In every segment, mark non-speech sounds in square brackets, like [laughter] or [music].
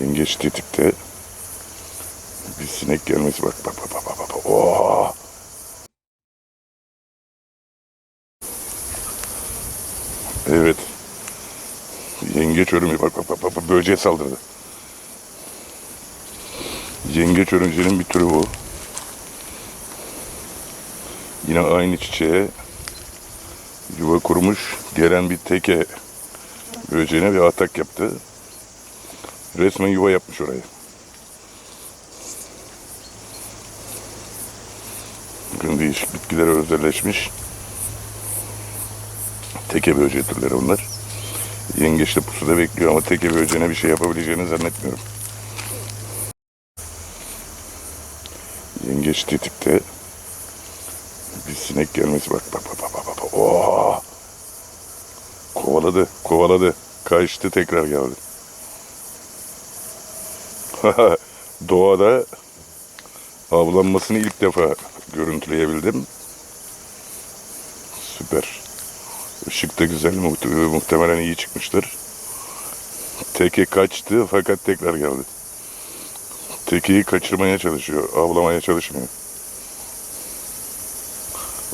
Yengeç tetikte. Bir sinek gelmesi bak bak bak bak bak. bak. Oo! Evet. Yengeç örümü bak bak bak bak, bak böceğe saldırdı. Yengeç örümceğinin bir türü bu. Yine aynı çiçeğe yuva kurmuş gelen bir teke böceğine bir atak yaptı. Resmen yuva yapmış oraya. Bakın değişik bitkilere özelleşmiş. Teke böceği türleri onlar. Yengeç de pusuda bekliyor ama teke böceğine bir şey yapabileceğini zannetmiyorum. Yengeç tetikte. Bir sinek gelmesi bak bak bak bak bak. bak. Oo! Kovaladı, kovaladı. Kaçtı tekrar geldi. [laughs] Doğada avlanmasını ilk defa görüntüleyebildim. Süper. Işık da güzel. muhte- Muhtemelen iyi çıkmıştır. Teke kaçtı fakat tekrar geldi. Tekeyi kaçırmaya çalışıyor. Avlamaya çalışmıyor.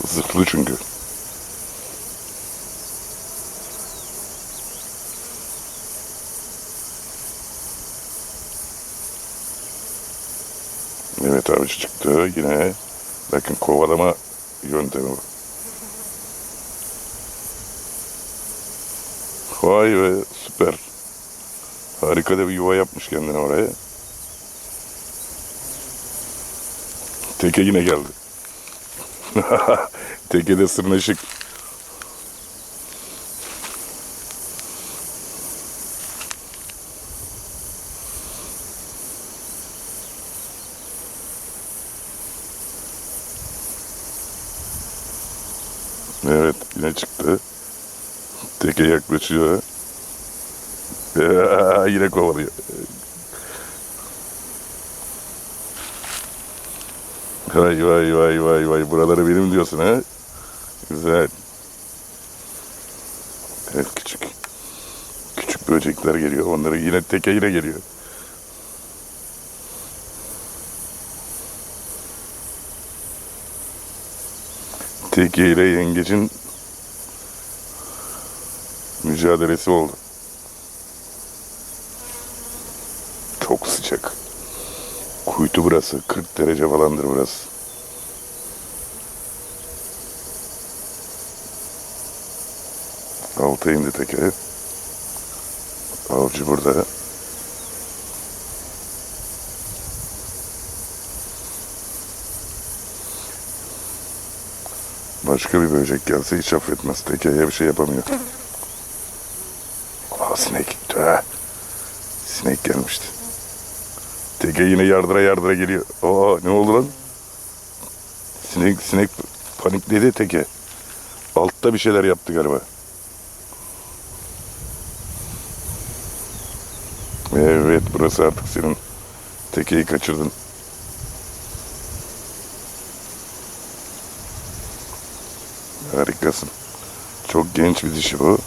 Zırhlı çünkü. Evet abi çıktı yine. Bakın kovalama yöntemi bu. Vay be süper. Harika da bir yuva yapmış kendine oraya. Teke yine geldi. [laughs] Teke de sırnaşık. Evet yine çıktı. Teke yaklaşıyor. Aa, yine kovalıyor. Vay vay vay vay vay. Buraları benim diyorsun ha? Güzel. Evet küçük. Küçük böcekler geliyor. Onları yine teke yine geliyor. Teke ile yengecin mücadelesi oldu. Çok sıcak. Kuytu burası. 40 derece falandır burası. Alta indi teke. Avcı burada. Başka bir böcek gelse hiç affetmez. Tekeye bir şey yapamıyor. Aa sinek. Tüh. Sinek gelmişti. Teke yine yardıra yardıra geliyor. Aa ne oldu lan? Sinek sinek panikledi teke. Altta bir şeyler yaptı galiba. Evet burası artık senin tekeyi kaçırdın. Harikasın. Çok genç bir dişi bu.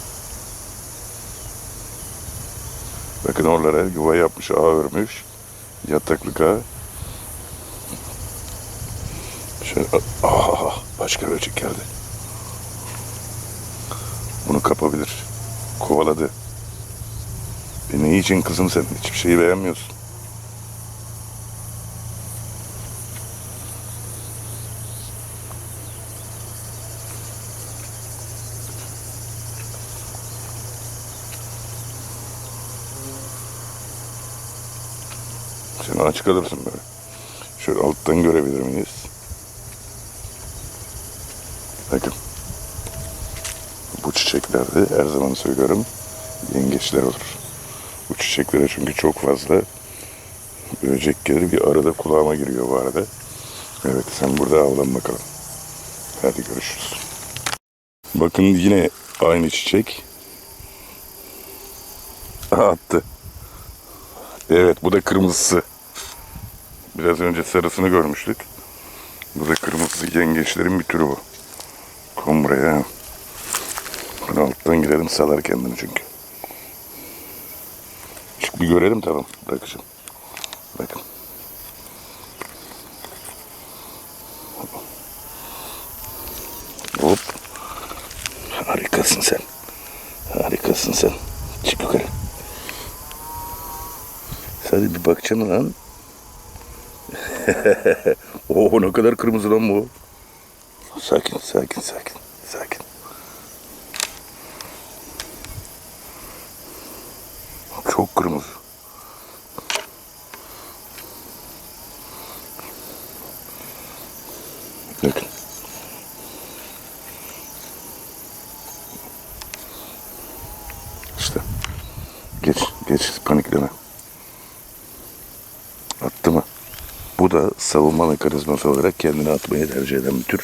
Bakın oralara yuva yapmış, ağ örmüş. Yataklık ağı. Şöyle, ah, başka böcek geldi. Bunu kapabilir. Kovaladı. Ne için kızım sen? Hiçbir şeyi beğenmiyorsun. Sen aç kalırsın böyle. Şöyle alttan görebilir miyiz? Bakın. Bu çiçeklerde her zaman söylüyorum yengeçler olur. Bu çiçeklere çünkü çok fazla böcek gelir. Bir arada kulağıma giriyor bu arada. Evet sen burada avlan bakalım. Hadi görüşürüz. Bakın yine aynı çiçek. Attı. Evet bu da kırmızısı. Biraz önce sarısını görmüştük. Bu da kırmızı yengeçlerin bir türü bu. Kom buraya. Ben alttan girelim salar kendini çünkü. Çık Bir görelim tamam. Bırakacağım. Bakın. Hop. Harikasın sen. Harikasın sen. Çık yukarı. Sadece bir baksana lan. [laughs] Oo ne kadar kırmızı lan bu. Sakin, sakin, sakin, sakin. Çok kırmızı. Bakın. İşte. Geç, geç, panikleme. Attı mı? Bu da savunma mekanizması olarak kendini atmayı tercih eden bir tür.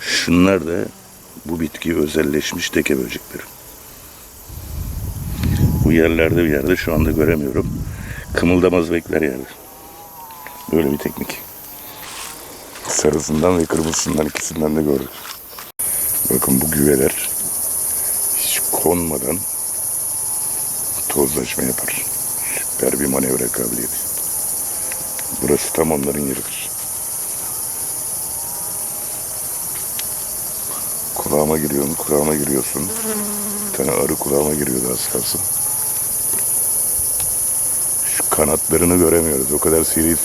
Şunlar da bu bitki özelleşmiş teke böcekleri. Bu yerlerde bir yerde şu anda göremiyorum. Kımıldamaz bekler yani. Böyle bir teknik. Sarısından ve kırmızısından ikisinden de gördük. Bakın bu güveler hiç konmadan tozlaşma yapar. Süper bir manevra kabiliyeti. Burası tam onların yeridir. Kulağıma giriyorsun, kulağıma giriyorsun. Bir tane arı kulağıma giriyordu az kalsın. Şu kanatlarını göremiyoruz. O kadar seri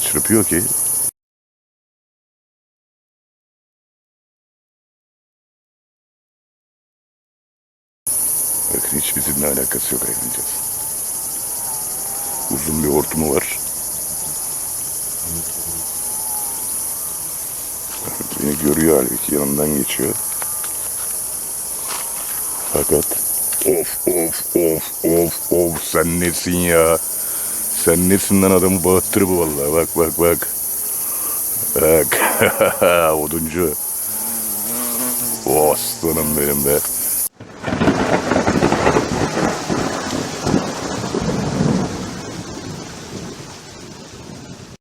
çırpıyor ki. Bakın hiç bizimle alakası yok ayrıncası. Uzun bir hortumu var. Beni görüyor halbuki yanımdan geçiyor. Fakat of of of of of sen nesin ya? Sen nesin lan adamı bağıttır bu vallahi bak bak bak. Bak [laughs] oduncu. O aslanım benim be.